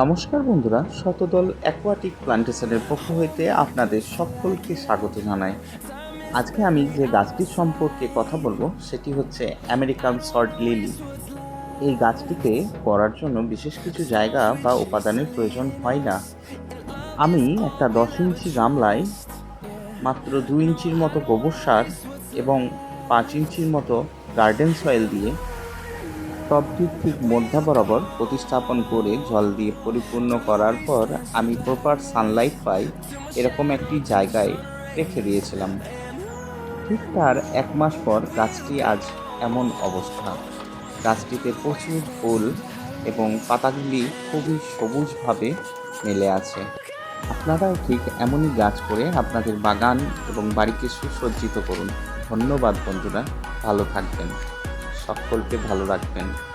নমস্কার বন্ধুরা, শতদল অ্যাকোয়াটিক প্লান্টেশনের পক্ষ হইতে আপনাদের সকলকে স্বাগত জানাই। আজকে আমি যে গাছটির সম্পর্কে কথা বলব, সেটি হচ্ছে আমেরিকান সল্ট লিলি। এই গাছটিকে করার জন্য বিশেষ কিছু জায়গা বা উপাদানের প্রয়োজন হয় না। আমি একটা দশ ইঞ্চি গামলায় মাত্র দু ইঞ্চির মতো গোবর সার এবং পাঁচ ইঞ্চির মতো গার্ডেন সয়েল দিয়ে টবটির ঠিক মধ্যা বরাবর প্রতিস্থাপন করে জল দিয়ে পরিপূর্ণ করার পর আমি প্রপার সানলাইট পাই এরকম একটি জায়গায় রেখে দিয়েছিলাম। ঠিক তার এক মাস পর গাছটি আজ এমন অবস্থা। গাছটিতে প্রচুর ফুল এবং পাতাগুলি খুবই সবুজভাবে মেলে আছে। আপনারাও ঠিক এমনই গাছ করে আপনাদের বাগান এবং বাড়িকে সুসজ্জিত করুন। ধন্যবাদ বন্ধুরা, ভালো থাকবেন। সকলকে ভালো রাখবেন।